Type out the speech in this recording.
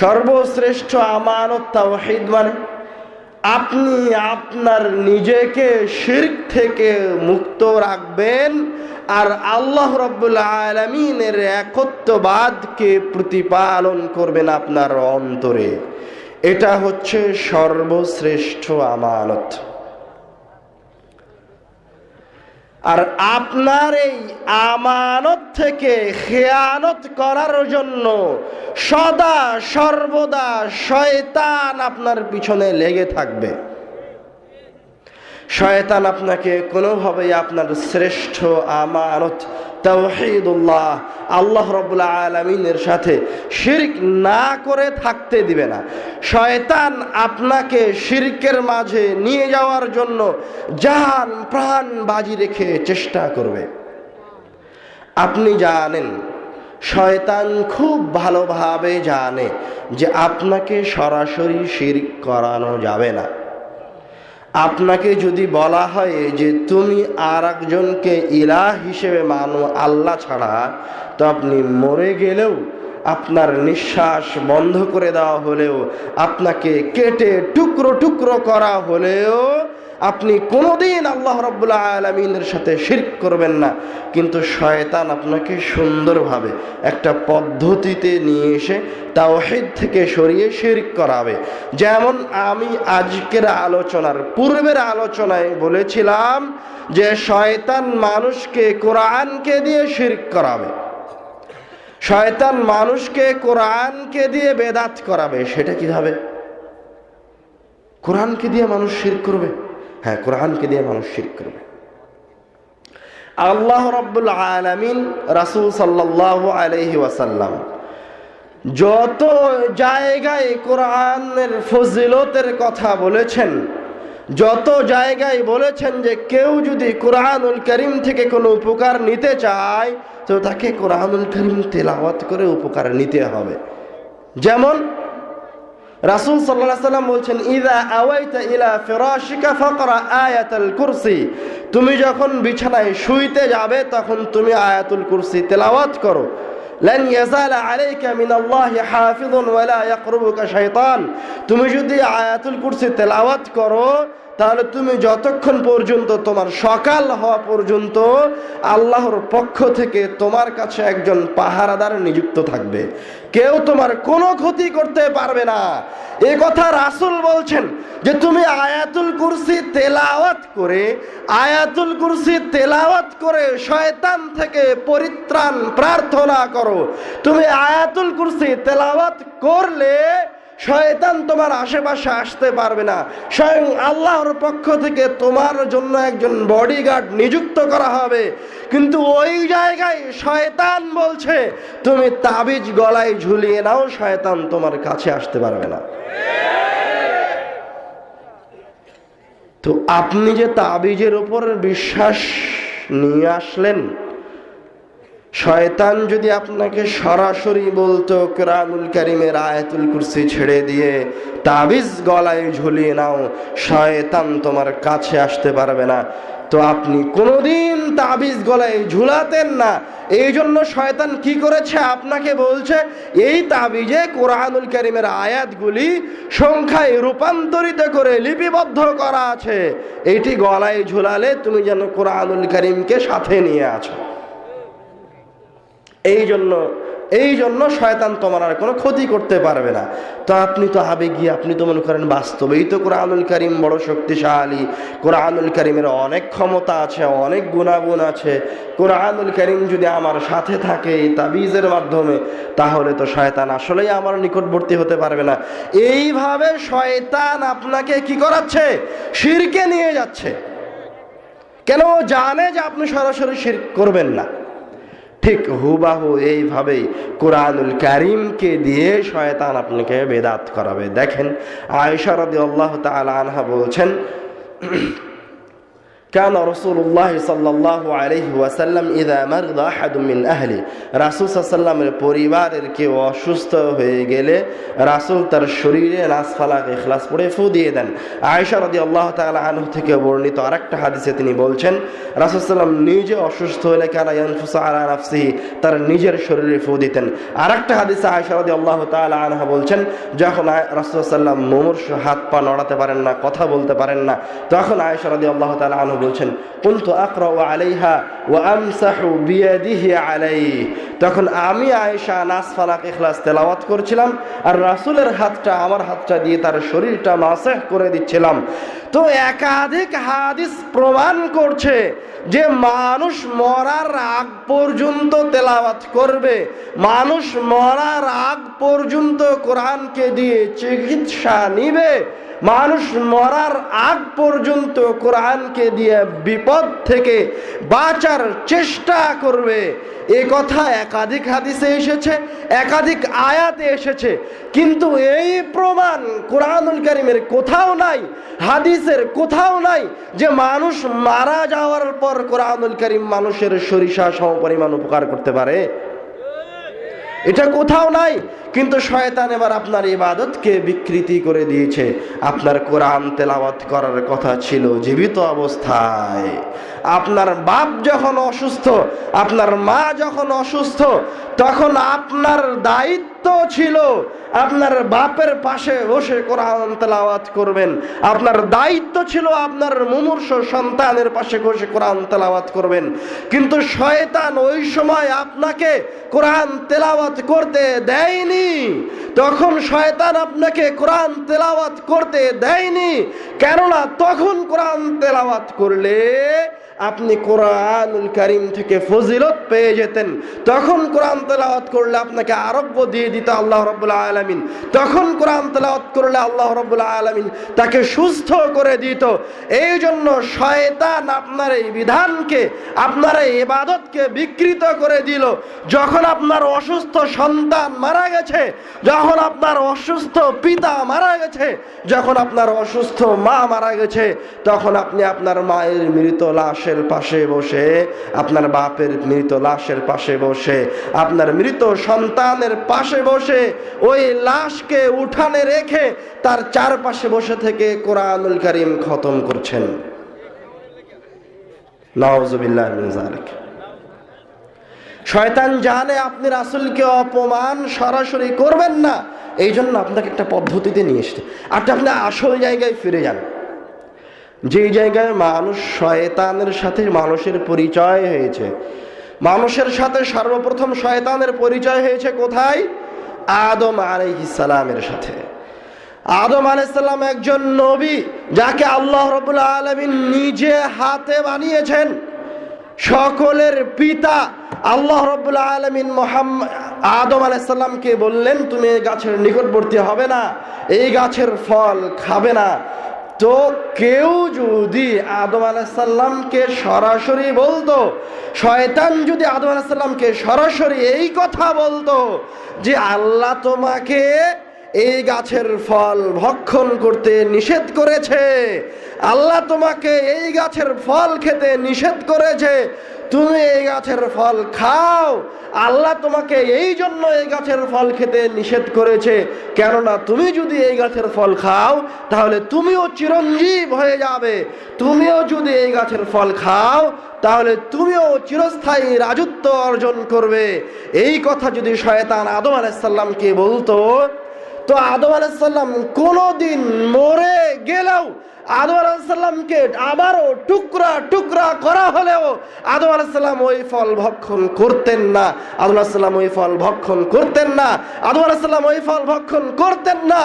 সর্বশ্রেষ্ঠ আমানত তাওহিদ মানে আপনি আপনার নিজেকে শির্ক থেকে মুক্ত রাখবেন আর আল্লাহ রব্বুল আলমিনের একত্ববাদকে প্রতিপালন করবেন আপনার অন্তরে। এটা হচ্ছে সর্বশ্রেষ্ঠ আমানত। আর আপনার এই আমানত থেকে খেয়ানত করার জন্য সদা সর্বদা শয়তান আপনার পিছনে লেগে থাকবে। শয়তান আপনাকে কোনোভাবেই আপনার শ্রেষ্ঠ আমানত তাওহীদুল্লাহ আল্লাহ রবুল্লা আলমিনের সাথে শিরিক না করে থাকতে দিবে না। শয়তান আপনাকে শিরকের মাঝে নিয়ে যাওয়ার জন্য জান প্রাণ বাজি রেখে চেষ্টা করবে। আপনি জানেন, শয়তান খুব ভালোভাবে জানে যে আপনাকে সরাসরি শিরিক করানো যাবে না। আপনাকে যদি বলা হয় যে তুমি আর একজনকে ইলাহ হিসেবে মানো আল্লাহ ছাড়া, তো আপনি মরে গেলেও আপনার নিঃশ্বাস বন্ধ করে দেওয়া হলেও, আপনাকে কেটে টুকরো টুকরো করা হলেও আপনি কোনোদিন আল্লাহ রব্বুল্লাহ আলমিনের সাথে শিরক করবেন না। কিন্তু শয়তান আপনাকে সুন্দরভাবে একটা পদ্ধতিতে নিয়ে এসে তাওহিদ থেকে সরিয়ে শিরক করাবে। যেমন আমি আজকের আলোচনার পূর্বের আলোচনায় বলেছিলাম যে শয়তান মানুষকে কোরআনকে দিয়ে শিরক করাবে। শয়তান মানুষকে কোরআনকে দিয়ে বেদাত করাবে, সেটা কীভাবে? কোরআনকে দিয়ে মানুষ শির করবে? হ্যাঁ কোরআনকে দিয়ে মানুষ শির করবে। আল্লাহ রব্বুল আলমিন রাসুল সাল্লাহ আলহি ওয়াসাল্লাম যত জায়গায় কোরআনের ফজিলতের কথা বলেছেন, যত জায়গায় বলেছেন যে কেউ যদি কোরআনুল করিম থেকে কোনো উপকার নিতে চায়, তো তাকে কোরআনুল করিম তেলাওয়াত করে উপকার নিতে হবে। যেমন رسول صلى الله عليه وسلم بولشن إذا أويت إلى فراشك فقرأ آية الكرسي. تمي جاكن بيشناي شويته جابه تاكن تمي آية الكرسي تلاوات کرو لن يزال عليك من الله حافظ ولا يقربك شيطان تمي جدي آية الكرسي تلاوات کرو তাহলে তুমি যতক্ষণ পর্যন্ত তোমার সকাল হওয়া পর্যন্ত আল্লাহর পক্ষ থেকে তোমার কাছে একজন পাহারাদার নিযুক্ত থাকবে, কেউ তোমার কোনো ক্ষতি করতে পারবে না। এ কথা রাসুল বলছেন যে তুমি আয়াতুল কুরসি তেলাওয়াত করে, আয়াতুল কুরসি তেলাওয়াত করে শয়তান থেকে পরিত্রাণ প্রার্থনা করো। তুমি আয়াতুল কুরসি তেলাওয়াত করলে শয়তান তোমার আশেপাশে আসতে পারবে না। স্বয়ং আল্লাহর পক্ষ থেকে তোমার জন্য একজন বডিগার্ড নিযুক্ত করা হবে। কিন্তু ওই জায়গায় শয়তান বলছে, তুমি তাবিজ গলায় ঝুলিয়ে নাও, শয়তান তোমার কাছে আসতে পারবে না। তো আপনি যে তাবিজের উপর বিশ্বাস নিয়ে আসলেন শয়তান যদি আপনাকে সরাসরি বলতো কোরআনুল করিমের আয়াতুল কুরসি ছেড়ে দিয়ে তাবিজ গলায় ঝুলিয়ে নাও, শয়তান তোমার কাছে আসতে পারবে না। তো আপনি কোনোদিন তাবিজ গলায় ঝুলাতেন না। এই জন্য শয়তান কি করেছে? আপনাকে বলছে, এই তাবিজে কোরআনুল করিমের আয়াতগুলি সংখ্যায় রূপান্তরিত করে লিপিবদ্ধ করা আছে। এইটি গলায় ঝুলালে তুমি যেন কোরআনুল করিমকে সাথে নিয়ে আছো। এই জন্য এই জন্য শয়তান তোমার আর কোনো ক্ষতি করতে পারবে না। তো আপনি তো আবেগী, আপনি তো মনে করেন বাস্তবেই তো কোরআনুল করিম বড় শক্তিশালী। কোরআনুল করিমের অনেক ক্ষমতা আছে, অনেক গুণাগুণ আছে। কোরআনুল করিম যদি আমার সাথে থাকে এই তাবিজের মাধ্যমে, তাহলে তো শয়তান আসলেই আমার নিকটবর্তী হতে পারবে না। এইভাবে শয়তান আপনাকে কি করাচ্ছে? শিরকে নিয়ে যাচ্ছে। কেন? জানে যে আপনি সরাসরি শির করবেন না। ঠিক হুবাহু এইভাবেই কোরআনুল করিমকে দিয়ে শয়তান আপনাকে বেদাত করাবে। দেখেন আয়সারদ আল্লাহ তালা আনহা বলছেন কান রসুল্লাহ সাল্লাহ আলহি ওয়াসাল্লাম ইদা মারদ আহাদুমিন আহলি রাসুল সাল্লামের পরিবারের কেউ অসুস্থ হয়ে গেলে রাসুল তার শরীরে রাসফালাকে এখলাস পড়ে ফু দিয়ে দেন। আয়েশা রদি আল্লাহ তালা আনহু থেকে বর্ণিত আরেকটা হাদিসে তিনি বলছেন, রাসুল সাল্লাম নিজে অসুস্থ হলে কানা ইয়ানফুসা আলা নাফসিহি, তার নিজের শরীরে ফু দিতেন। আরেকটা হাদিসে আয়েশা রদি আল্লাহ তালা আনহা বলছেন, যখন রাসুল সাল্লাম মুমূর্ষ হাত পা নড়াতে পারেন না, কথা বলতে পারেন না, তখন আয়েশা রদি আল্লাহ তালা আনহু বলছেন কুনতু আকরাউ আলাইহা ওয়া আমসাহু বিয়াদিহি আলাইহি। তখন আমি, আয়েশা, নাস, ফালাক, ইখলাস তেলাওয়াত করছিলাম আর রাসূলের হাতটা, আমার হাতটা দিয়ে তার শরীরটা মাসেহ করে দিচ্ছিলাম। তো একাধিক হাদিস প্রমাণ করছে যে মানুষ মরার আগ পর্যন্ত তেলাওয়াত করবে। মানুষ মরার আগ পর্যন্ত কোরআনকে দিয়ে চিকিৎসা নিবে। মানুষ মরার আগ পর্যন্ত কোরআনকে দিয়ে বিপদ থেকে বাঁচার চেষ্টা করবে। এ কথা একাধিক হাদিসে এসেছে, একাধিক আয়াতে এসেছে। কিন্তু এই প্রমাণ কোরআনুল করিমের কোথাও নাই, হাদিসের কোথাও নাই যে মানুষ মারা যাওয়ার পর কোরআনুল করিম মানুষের সরিষা সমপরিমাণ উপকার করতে পারে। এটা কোথাও নাই, কিন্তু শয়তান এবার আপনার ইবাদতকে বিকৃতি করে দিয়েছে। আপনার কোরআন তেলাওয়াত করার কথা ছিল জীবিত অবস্থায়। আপনার বাপ যখন অসুস্থ, আপনার মা যখন অসুস্থ, তখন আপনার দায়িত্ব ছিল আপনার বাপের পাশে বসে কোরআন তেলাওয়াত করবেন। আপনার দায়িত্ব ছিল আপনার মুমূর্ষ সন্তানের পাশে বসে কোরআন তেলাওয়াত করবেন। কিন্তু শয়তান ওই সময় আপনাকে কোরআন তেলাওয়াত করতে দেয়নি। তখন শয়তান আপনাকে কোরআন তেলাওয়াত করতে দেয়নি। কেননা তখন কোরআন তেলাওয়াত করলে আপনি কোরআনুল করিম থেকে ফজিলত পেয়ে যেতেন। তখন কোরআন তেলাওয়াত করলে আপনাকে আরব্য দিয়ে দিত আল্লাহ রব্বুল্লাহ আলমিন। তখন কোরআন তেলাওয়াত করলে আল্লাহ রব্বুল্লাহ আলমিন তাকে সুস্থ করে দিত। এই জন্য শয়তান আপনার এই বিধানকে, আপনার এই ইবাদতকে বিকৃত করে দিল। যখন আপনার অসুস্থ সন্তান মারা গেছে, যখন আপনার অসুস্থ পিতা মারা গেছে, যখন আপনার অসুস্থ মা মারা গেছে, তখন আপনি আপনার মায়ের মৃত লাশের পাশে বসে, আপনার বাপের মৃত লাশের পাশে বসে, আপনার মৃত সন্তানের পাশে বসে, ওই লাশকে উঠানে রেখে তার চারপাশে বসে থেকে কোরআনুল করিম খতম করছেন। শয়তান জানে আপনি রাসুলকে অপমান সরাসরি করবেন না এই জন্য আপনাকে একটা পদ্ধতিতে নিয়ে এসছে। আর আপনি আসল জায়গায় ফিরে যান। যেই জায়গায় মানুষ শয়তানের সাথে মানুষের পরিচয় হয়েছে। মানুষের সাথে সর্বপ্রথম শয়তানের পরিচয় হয়েছে কোথায়? আদম আলাইহিসালামের সাথে। আদম আলাইসাল্লাম একজন নবী যাকে আল্লাহ রবুল্লা আলমিন নিজে হাতে বানিয়েছেন। সকলের পিতা আল্লাহ রব্বুল্লা আলমিন মোহাম্মদ আদম আলাইসাল্লামকে বললেন, তুমি এই গাছের নিকটবর্তী হবে না। এই গাছের ফল খাবে না। তো কেউ যদি আদম আলাইসাল্লামকে সরাসরি বলতো, শয়তান যদি আদম আলাইসাল্লামকে সরাসরি এই কথা বলতো যে আল্লাহ তোমাকে এই গাছের ফল ভক্ষণ করতে নিষেধ করেছে, আল্লাহ তোমাকে এই গাছের ফল খেতে নিষেধ করেছে তুমি এই গাছের ফল খাও। আল্লাহ তোমাকে এই জন্য এই গাছের ফল খেতে নিষেধ করেছে। কেননা তুমি যদি এই গাছের ফল খাও, তাহলে তুমিও চিরঞ্জীব হয়ে যাবে। তুমিও যদি এই গাছের ফল খাও, তাহলে তুমিও চিরস্থায়ী রাজত্ব অর্জন করবে। এই কথা যদি শয়তান আদম আলাইসাল্লামকে বলতো তো আদম আলাইসাল্লাম কোনোদিন মরে গেলেও আদম আলাহিসাল্লামকে আবারও টুকরা টুকরা করা হলেও আদম আলাহিসাল্লাম ওই ফল ভক্ষণ করতেন না। আদম আলাহিসাল্লাম ওই ফল ভক্ষণ করতেন না। আদম আলাহিসাল্লাম ওই ফল ভক্ষণ করতেন না।